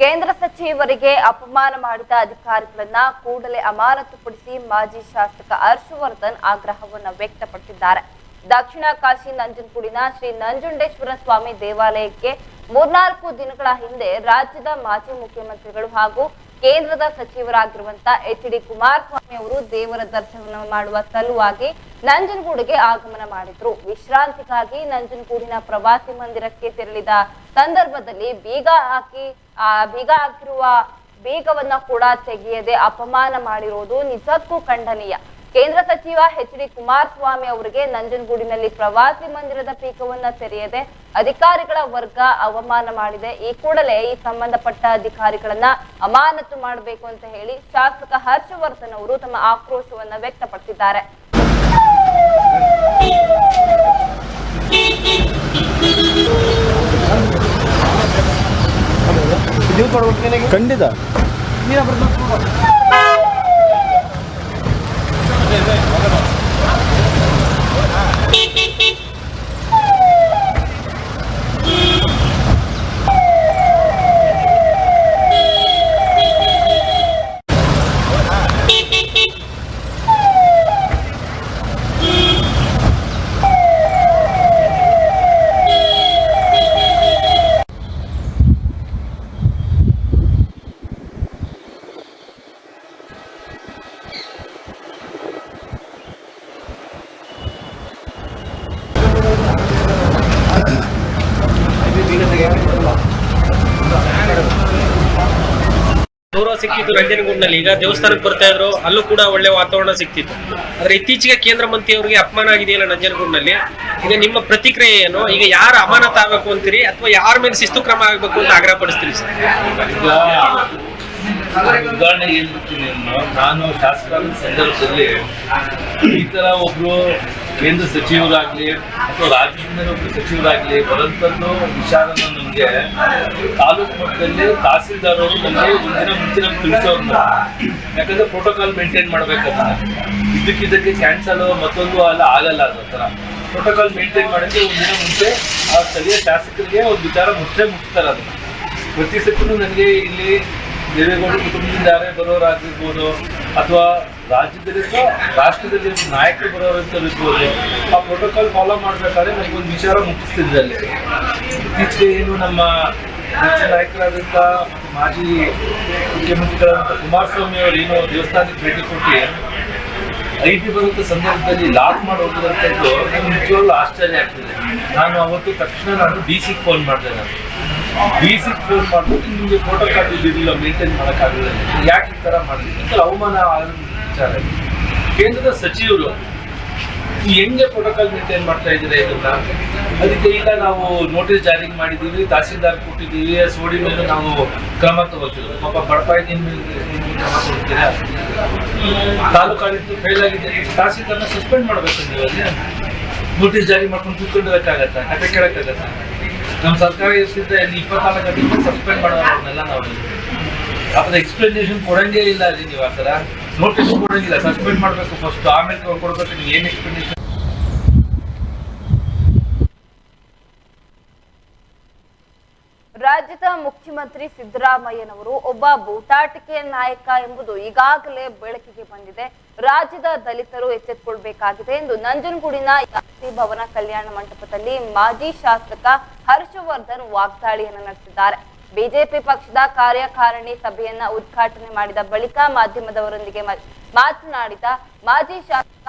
ಕೇಂದ್ರ ಸಚಿವರಿಗೆ ಅಪಮಾನ ಮಾಡಿದ ಅಧಿಕಾರಿಗಳನ್ನ ಕೂಡಲೇ ಅಮಾನತುಪಡಿಸಿ ಮಾಜಿ ಶಾಸಕ ಹರ್ಷವರ್ಧನ್ ಆಗ್ರಹವನ್ನ ವ್ಯಕ್ತಪಡಿಸಿದ್ದಾರೆ. ದಕ್ಷಿಣ ಕಾಶಿ ನಂಜನಗೂಡಿನ ಶ್ರೀ ನಂಜುಂಡೇಶ್ವರ ಸ್ವಾಮಿ ದೇವಾಲಯಕ್ಕೆ ಮೂರ್ನಾಲ್ಕು ದಿನಗಳ ಹಿಂದೆ ರಾಜ್ಯದ ಮಾಜಿ ಮುಖ್ಯಮಂತ್ರಿಗಳು ಹಾಗೂ ಕೇಂದ್ರದ ಸಚಿವರಾಗಿರುವಂತ ಎಚ್ ಡಿ ಕುಮಾರಸ್ವಾಮಿ ಅವರು ದೇವರ ದರ್ಶನ ಮಾಡುವ ಸಲುವಾಗಿ ನಂಜನಗೂಡಿಗೆ ಆಗಮನ ಮಾಡಿದ್ರು. ವಿಶ್ರಾಂತಿಗಾಗಿ ನಂಜನಗೂಡಿನ ಪ್ರವಾಸಿ ಮಂದಿರಕ್ಕೆ ತೆರಳಿದ ಸಂದರ್ಭದಲ್ಲಿ ಬೀಗ ಹಾಕಿ, ಆ, ಬೀಗ ಹಾಕಿರುವ ಬೀಗವನ್ನ ಕೂಡ ತೆಗೆಯದೆ ಅಪಮಾನ ಮಾಡಿರುವುದು ನಿಜಕ್ಕೂ ಖಂಡನೀಯ. ಕೇಂದ್ರ ಸಚಿವ ಎಚ್ ಡಿ ಕುಮಾರಸ್ವಾಮಿ ಅವರಿಗೆ ನಂಜನಗೂಡಿನಲ್ಲಿ ಪ್ರವಾಸಿ ಮಂದಿರದ ಪೀಕವನ್ನ ತೆರೆಯದೆ ಅಧಿಕಾರಿಗಳ ವರ್ಗ ಅವಮಾನ ಮಾಡಿದೆ. ಈ ಕೂಡಲೇ ಈ ಸಂಬಂಧಪಟ್ಟ ಅಧಿಕಾರಿಗಳನ್ನ ಅಮಾನತು ಮಾಡಬೇಕು ಅಂತ ಹೇಳಿ ಶಾಸಕ ಹರ್ಷವರ್ಧನ್ ಅವರು ತಮ್ಮ ಆಕ್ರೋಶವನ್ನ ವ್ಯಕ್ತಪಡಿಸಿದ್ದಾರೆ. ಖಂಡಿತ. 对，对。ಗೌರವ ಸಿಕ್ತಿತ್ತು ನಂಜನಗೂಡಿನಲ್ಲಿ. ಈಗ ದೇವಸ್ಥಾನಕ್ಕೆ ಬರ್ತಾ ಇದ್ರು, ಅಲ್ಲೂ ಕೂಡ ಒಳ್ಳೆ ವಾತಾವರಣ ಸಿಕ್ತಿತ್ತು. ಆದ್ರೆ ಇತ್ತೀಚೆಗೆ ಕೇಂದ್ರ ಮಂತ್ರಿ ಅವರಿಗೆ ಅಪಮಾನ ಆಗಿದೆಯಲ್ಲ ನಂಜನಗೂಡಿನಲ್ಲಿ. ಈಗ ನಿಮ್ಮ ಪ್ರತಿಕ್ರಿಯೆ ಏನು? ಈಗ ಯಾರು ಅಮಾನತ ಆಗಬೇಕು ಅಂತೀರಿ, ಅಥವಾ ಯಾರ ಮೇಲೆ ಶಿಸ್ತು ಕ್ರಮ ಆಗಬೇಕು ಅಂತ ಆಗ್ರಹ ಪಡಿಸ್ತೀರಿ ಸರ್? ಉದಾಹರಣೆ ಗೊತ್ತಿಲ್ಲ ನಾನು. ಶಾಸಕರ ಸಂದರ್ಭದಲ್ಲಿ ಈ ತರ ಒಬ್ರು ಕೇಂದ್ರ ಸಚಿವರಾಗ್ಲಿ ಅಥವಾ ರಾಜ್ಯದಿಂದ ಒಬ್ಬರು ಸಚಿವರಾಗ್ಲಿ ಬರೋಂಥದ್ದು ವಿಚಾರನ ನಮಗೆ ತಾಲೂಕು ಮಟ್ಟದಲ್ಲಿ ತಹಸೀಲ್ದಾರ್ ಅವರು ನಮಗೆ ಒಂದಿನ ಮುಂಚಿನ ತಿಳಿಸೋರು ಯಾಕಂದ್ರೆ ಪ್ರೋಟೋಕಾಲ್ ಮೇಂಟೈನ್ ಮಾಡ್ಬೇಕಲ್ಲ ಇದಕ್ಕಿದ್ದಕ್ಕೆ ಕ್ಯಾನ್ಸಲ್ ಮತ್ತೊಂದು ಅಲ್ಲ ಆಗಲ್ಲ ಅದರ ಥರ ಪ್ರೋಟೋಕಾಲ್ ಮೇಂಟೈನ್ ಮಾಡೋಕ್ಕೆ ಒಂದಿನ ಮುಂಚೆ ಆ ಸ್ಥಳೀಯ ಶಾಸಕರಿಗೆ ಒಂದು ವಿಚಾರ ಮುಟ್ಟೆ ಮುಟ್ತಾರೆ ಅದನ್ನ ಪ್ರತಿ ಸತಿನೂ ನನಗೆ ಇಲ್ಲಿ ದೇವೇಗೌಡ ಕುಟುಂಬದಿಂದ ಯಾರೇ ಬರೋರಾಗಿರ್ಬೋದು, ಅಥವಾ ರಾಜ್ಯದಲ್ಲಿ ರಾಷ್ಟ್ರದಲ್ಲಿ ನಾಯಕರು ಬರೋರಂಥವ್ರು ಇರ್ಬೋದು ಆ ಪ್ರೋಟೋಕಾಲ್ ಫಾಲೋ ಮಾಡ್ಬೇಕಾದ್ರೆ ನನಗೊಂದು ವಿಚಾರ ಮುಗಿಸ್ತಿದ್ದೆ ಅಲ್ಲಿ. ಇತ್ತೀಚೆಗೆ ಏನು ನಮ್ಮ ಮುಖ್ಯ ನಾಯಕರಾದಂಥ ಮಾಜಿ ಮುಖ್ಯಮಂತ್ರಿಗಳಾದಂಥ ಕುಮಾರಸ್ವಾಮಿ ಅವರು ಏನು ದೇವಸ್ಥಾನಕ್ಕೆ ಭೇಟಿ ಕೊಟ್ಟು ಐ ಟಿ ಬರುವಂಥ ಸಂದರ್ಭದಲ್ಲಿ ಲಾಕ್ ಮಾಡಿ ಹೋಗೋದಂಥದ್ದು ನನಗೆ ನಿಜವಾಗ್ಲೂ ಆಶ್ಚರ್ಯ ಆಗ್ತದೆ. ನಾನು ಅವತ್ತು ತಕ್ಷಣ ನಾನು ಡಿ ಸಿಗೆ ಫೋನ್ ಮಾಡಿದೆ ನಾನು. ಸಿಗೆ ಫೋನ್ ಮಾಡ್ಬಿಟ್ಟು ನಿಮಗೆ ಕಾಪಿ ಇದ್ದಿರಲಿಲ್ಲ ಮೇಂಟೈನ್ ಮಾಡೋಕ್ಕಾಗಲ್ಲ ಯಾಕೆ ಈ ಥರ ಮಾಡಿದ್ರು? ಅಂತ ಅವಮಾನ ಆಗೋ ವಿಚಾರ. ಕೇಂದ್ರದ ಸಚಿವರು ಹೆಂಗೆ ಪ್ರೋಟೋಕಾಲ್ ಮೇಂಟೈನ್ ಮಾಡ್ತಾ ಇದ್ದೀರಾ ಇದನ್ನ? ಅದಕ್ಕೆ ಈಗ ನಾವು ನೋಟಿಸ್ ಜಾರಿ ಮಾಡಿದ್ದೀವಿ, ತಹಸೀಲ್ದಾರ್ ಕೊಟ್ಟಿದ್ದೀವಿ ಎಸ್ ಓಡಿ ಮೇಲೆ ನಾವು ಕ್ರಮ ತಗೋತೀವಿ. ಪಾಪ ಬಡಪಾಯಿ ಕ್ರಮ ತಗೋತೀರಾ? ತಾಲೂಕು ಫೇಲ್ ಆಗಿದೆ. ತಹಸೀಲ್ದಾರ್ನ ಸಸ್ಪೆಂಡ್ ಮಾಡ್ಬೇಕು ನೀವು ಅಲ್ಲಿ. ನೋಟಿಸ್ ಜಾರಿ ಮಾಡ್ಕೊಂಡು ಕೂತ್ಕೊಂಡಿರಕ್ಕಾಗತ್ತಾ? ಕತೆ ಕೇಳಕ್ಕಾಗತ್ತಾ? ನಮ್ಮ ಸರ್ಕಾರ ಎಷ್ಟಿದ್ರೆ ಅಲ್ಲಿ ಇಪ್ಪತ್ನಾಲ್ಕು ಗಂಟೆ ಸಸ್ಪೆಂಡ್ ಮಾಡೋದನ್ನೆಲ್ಲ ನಾವು ಅದ್ರ ಎಕ್ಸ್ಪ್ಲನೇಷನ್ ಕೊಡಂಗೇ ಇಲ್ಲ ಅಲ್ಲಿ ನೀವು ಆ ಥರ. ನೋಟಿಸ್ ಕೊಡಂಗಿಲ್ಲ ಸಸ್ಪೆಂಡ್ ಮಾಡಬೇಕು ಫಸ್ಟ್ ಆಮೇಲೆ ಕೊಡ್ಬೇಕು ನೀವು ಏನು ಎಕ್ಸ್ಪ್ಲನೇಷನ್ ರಾಜ್ಯದ ಮುಖ್ಯಮಂತ್ರಿ ಸಿದ್ದರಾಮಯ್ಯನವರು ಒಬ್ಬ ಬೂಟಾಟಿಕೆ ನಾಯಕ ಎಂಬುದು ಈಗಾಗಲೇ ಬೆಳಕಿಗೆ ಬಂದಿದೆ. ರಾಜ್ಯದ ದಲಿತರು ಎಚ್ಚೆತ್ತುಕೊಳ್ಬೇಕಾಗಿದೆ ಎಂದು ನಂಜನಗೂಡಿನ ಯಾತ್ರಿ ಭವನ ಕಲ್ಯಾಣ ಮಂಟಪದಲ್ಲಿ ಮಾಜಿ ಶಾಸಕ ಹರ್ಷವರ್ಧನ್ ವಾಗ್ದಾಳಿಯನ್ನು ನಡೆಸಿದ್ದಾರೆ. ಬಿಜೆಪಿ ಪಕ್ಷದ ಕಾರ್ಯಕಾರಿಣಿ ಸಭೆಯನ್ನ ಉದ್ಘಾಟನೆ ಮಾಡಿದ ಬಳಿಕ ಮಾಧ್ಯಮದವರೊಂದಿಗೆ ಮಾತನಾಡಿದ ಮಾಜಿ ಶಾಸಕ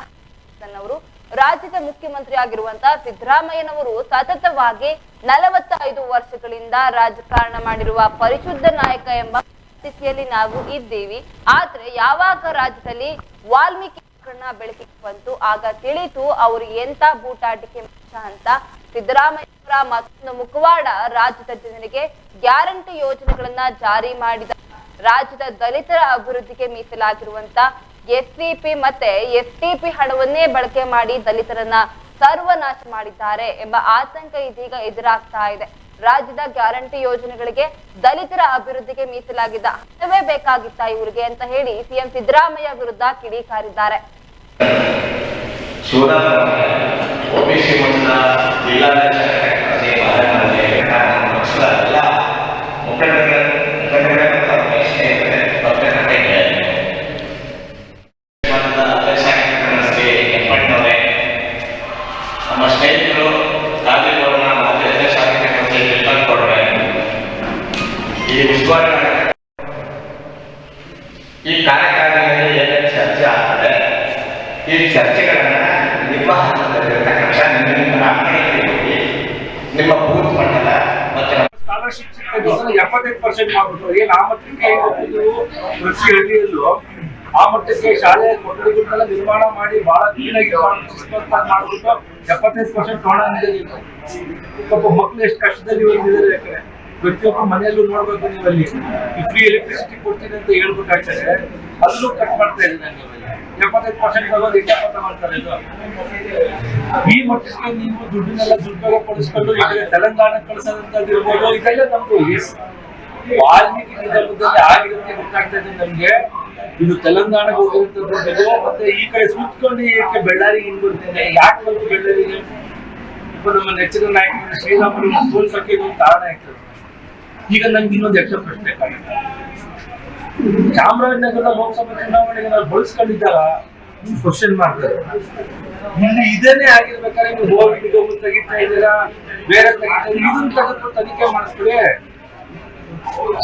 ಅವರು ರಾಜ್ಯದ ಮುಖ್ಯಮಂತ್ರಿ ಆಗಿರುವಂತಹ ಸಿದ್ದರಾಮಯ್ಯನವರು ಸತತವಾಗಿ ನಲವತ್ತೈದು ವರ್ಷಗಳಿಂದ ರಾಜಕಾರಣ ಮಾಡಿರುವ ಪರಿಶುದ್ಧ ನಾಯಕ ಎಂಬ ಸ್ಥಿತಿಯಲ್ಲಿ ನಾವು ಇದ್ದೀವಿ. ಆದ್ರೆ ಯಾವಾಗ ರಾಜ್ಯದಲ್ಲಿ ವಾಲ್ಮೀಕಿ ಪ್ರಕರಣ ಬೆಳಕಿಗೆ ಬಂತು ಆಗ ತಿಳಿತು ಅವರು ಎಂತ ಬೂಟಾಟಿಕೆ ಅಂತ. ಸಿದ್ದರಾಮಯ್ಯವರ ಮತ್ತೊಂದು ಮುಖವಾಡ, ರಾಜ್ಯದ ಜನರಿಗೆ ಗ್ಯಾರಂಟಿ ಯೋಜನೆಗಳನ್ನ ಜಾರಿ ಮಾಡಿದ ರಾಜ್ಯದ ದಲಿತರ ಅಭಿವೃದ್ಧಿಗೆ ಮೀಸಲಾಗಿರುವಂತ ಎಸ್ಡಿಪಿ ಮತ್ತೆ ಎಸ್ಟಿಪಿ ಹಣವನ್ನೇ ಬಳಕೆ ಮಾಡಿ ದಲಿತರನ್ನ ಸರ್ವನಾಶ ಮಾಡಿದ್ದಾರೆ ಎಂಬ ಆತಂಕ ಇದೀಗ ಎದುರಾಗ್ತಾ ಇದೆ. ರಾಜ್ಯದ ಗ್ಯಾರಂಟಿ ಯೋಜನೆಗಳಿಗೆ ದಲಿತರ ಅಭಿವೃದ್ಧಿಗೆ ಮೀಸಲಾಗಿದ್ದ ಹಣವೇ ಬೇಕಾಗಿತ್ತ ಇವರಿಗೆ ಅಂತ ಹೇಳಿ ಸಿಎಂ ಸಿದ್ದರಾಮಯ್ಯ ವಿರುದ್ಧ ಕಿಡಿಕಾರಿದ್ದಾರೆ. ಮುಖಂಡರ ಈ ಚರ್ಚೆ ಈ ಚರ್ಚೆಗಳನ್ನ ಸ್ಕಾಲರ್ಶಿಪ್ ಸಿಗ್ತದೆ ಎಪ್ಪತ್ತೈದು ಪರ್ಸೆಂಟ್ ಮಾಡ್ಬಿಟ್ಟು, ಏನ್ ಆ ಮಟ್ಟಕ್ಕೆ ಆ ಮಟ್ಟಕ್ಕೆ ಶಾಲೆ ಕೊಠಡಿಗಳನ್ನೆಲ್ಲ ನಿರ್ಮಾಣ ಮಾಡಿ ಬಹಳ ಕ್ಲೀನಾಗಿ ಮಾಡ್ಬಿಟ್ಟು ಎಪ್ಪತ್ತೈದು ಪರ್ಸೆಂಟ್ ತೊಗೊಂಡಿದ್ದೀರಿ ಪಾಪ ಮಕ್ಳು ಎಷ್ಟು ಕಷ್ಟದಲ್ಲಿ ಬಂದಿದ್ದಾರೆ ಯಾಕಂದ್ರೆ ಪ್ರತಿಯೊಬ್ಬರು ಮನೆಯಲ್ಲೂ ನೋಡ್ಬೇಕು ನೀವು ಅಲ್ಲಿ ಫ್ರೀ ಎಲೆಕ್ಟ್ರಿಸಿಟಿ ಕೊಡ್ತೀನಿ ಅಂತ ಹೇಳ್ಬೇಕಾಗ್ತದೆ. ಅಲ್ಲೂ ಕಟ್ ಮಾಡ್ತಾ ಇದ್ದೀನಿ ಎಪ್ಪತ್ತೈದು ಪರ್ಸೆಂಟ್ ತಗೋದು ಇಪ್ಪತ್ತ ಇದು. ಈ ಮಟ್ಟಕ್ಕೆ ನೀವು ದುಡ್ಡನ್ನೆಲ್ಲ ದುಡ್ಡು ಪಡಿಸ್ಕೊಂಡು ಈಗ ತೆಲಂಗಾಣ ಕಳಿಸೋದಂತದಿರ್ಬೋದು ಇದೆಲ್ಲ ನಮ್ದು ಎಸ್. ವಾಲ್ಮೀಕಿ ನಿಗಮದಲ್ಲಿ ಆಗಿರುತ್ತೆ ಗೊತ್ತಾಗ್ತಾ ಇದೆ ನಮ್ಗೆ. ಇದು ತೆಲಂಗಾಣಕ್ಕೆ ಹೋಗಿರುವಂತದ್ದು ಮತ್ತೆ ಈ ಕಡೆ ಸುತ್ಕೊಂಡು ಏಕೆ ಬೆಳ್ಳಾರಿಗೆ ಹಿಂಗ್ ಬರ್ತೇನೆ ಯಾಕೆ ಬಂತು ಬೆಳ್ಳಾರಿಗೆ ನಮ್ಮ ನೆಚ್ಚಿನ ನಾಯಕರು ಶ್ರೀರಾಮುಲು ಸೋಲ್ಸಕ್ಕೆ ಇದೊಂದು ಕಾರಣ ಈಗ ನನ್ಗೆ ಇನ್ನೊಂದು ಯಕ್ಷ ಪ್ರಶ್ನೆ ಚಾಮರಾಜನಗರ ಲೋಕಸಭಾ ಚುನಾವಣೆಗೆ ನಾವು ಬಳಸ್ಕೊಂಡಿದ್ದಾಗ ಕ್ವಶನ್ ಮಾಡ್ತಾರೆ ಇಲ್ಲಿ ಇದನ್ನೇ ಆಗಿರ್ಬೇಕಾದ್ರೆ ನೀವು ಹೋಗಿ ಹೋಗಿ ತೆಗಿತಾ ಇದ್ದೀರಾ? ಬೇರೆ ತೆಗಿತಾ ಇದನ್ನ ತೆಗೆದು ತನಿಖೆ ಮಾಡಿಸ್ತೀವಿ.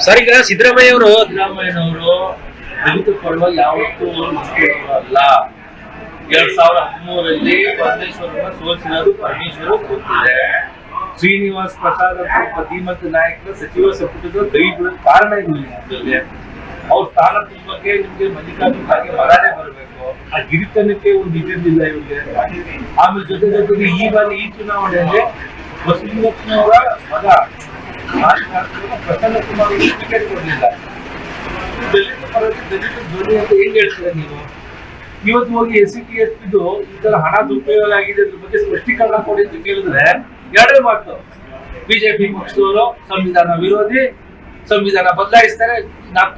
ಸರ್ ಈಗ ಸಿದ್ದರಾಮಯ್ಯ ಅವರು ಸಿದ್ದರಾಮಯ್ಯನವರು ದಲಿತ ಪರವಾಗಿ ಯಾವತ್ತೂ ಅಲ್ಲ. ಎರಡ್ ಸಾವಿರದ ಹದಿಮೂರರಲ್ಲಿ ಪರಮೇಶ್ವರ ಸೋಲಿಸಿರೋದು ಪರಮೇಶ್ವರ ಗೊತ್ತಿದೆ. ಶ್ರೀನಿವಾಸ್ ಪ್ರಸಾದ್ ಅಂತ ಧೀಮಂತ ನಾಯಕರ ಸಚಿವ ಸಂಪುಟದ ಬಿಡೋದು ಕಾರಣ ಇಲ್ಲ ಅವ್ರ ಸ್ಥಾನ ಬಗ್ಗೆ ನಿಮ್ಗೆ ಮಲ್ಲಿಕಾರ್ಜುನ್ ಖರ್ಗೆ ಮರಾನೆ ಬರಬೇಕು. ಆ ಗಿರಿತನಕ್ಕೆ ಒಂದು ಇದಿರ್ಲಿಲ್ಲ ಇವ್ರಿಗೆ. ಆಮೇಲೆ ಜೊತೆ ಜೊತೆಗೆ ಈ ಬಾರಿ ಈ ಚುನಾವಣೆಯಲ್ಲಿ ಬಸವಲಿಂಗಪ್ಪನವರ ಮಗ ಪ್ರಸನ್ನ ಕುಮಾರ್ ಟಿಕೆಟ್ ಕೊಡಲಿಲ್ಲ. ದಲಿತ ಪರವಾಗಿ ದಲಿತ ಧ್ವನಿ ಅಂತ ಏನ್ ಹೇಳ್ತೀರಾ ನೀವು? ಇವತ್ತು ಹೋಗಿ ಎಸ್ ಸಿ ಟಿ ಎಸ್ ಇದು ಈ ತರ ಹಣ ದುರುಪಯೋಗ ಆಗಿದೆ ಅದ್ರ ಬಗ್ಗೆ ಸ್ಪಷ್ಟೀಕರಣ ಕೊಡಿ ಅಂತ ಕೇಳಿದ್ರೆ ಎರಡೇ ಮಾತು ಬಿಜೆಪಿ ಪಕ್ಷದವರು ಸಂವಿಧಾನ ವಿರೋಧಿ ಸಂವಿಧಾನ ಬದಲಾಯಿಸ್ತಾರೆ ನಾವ್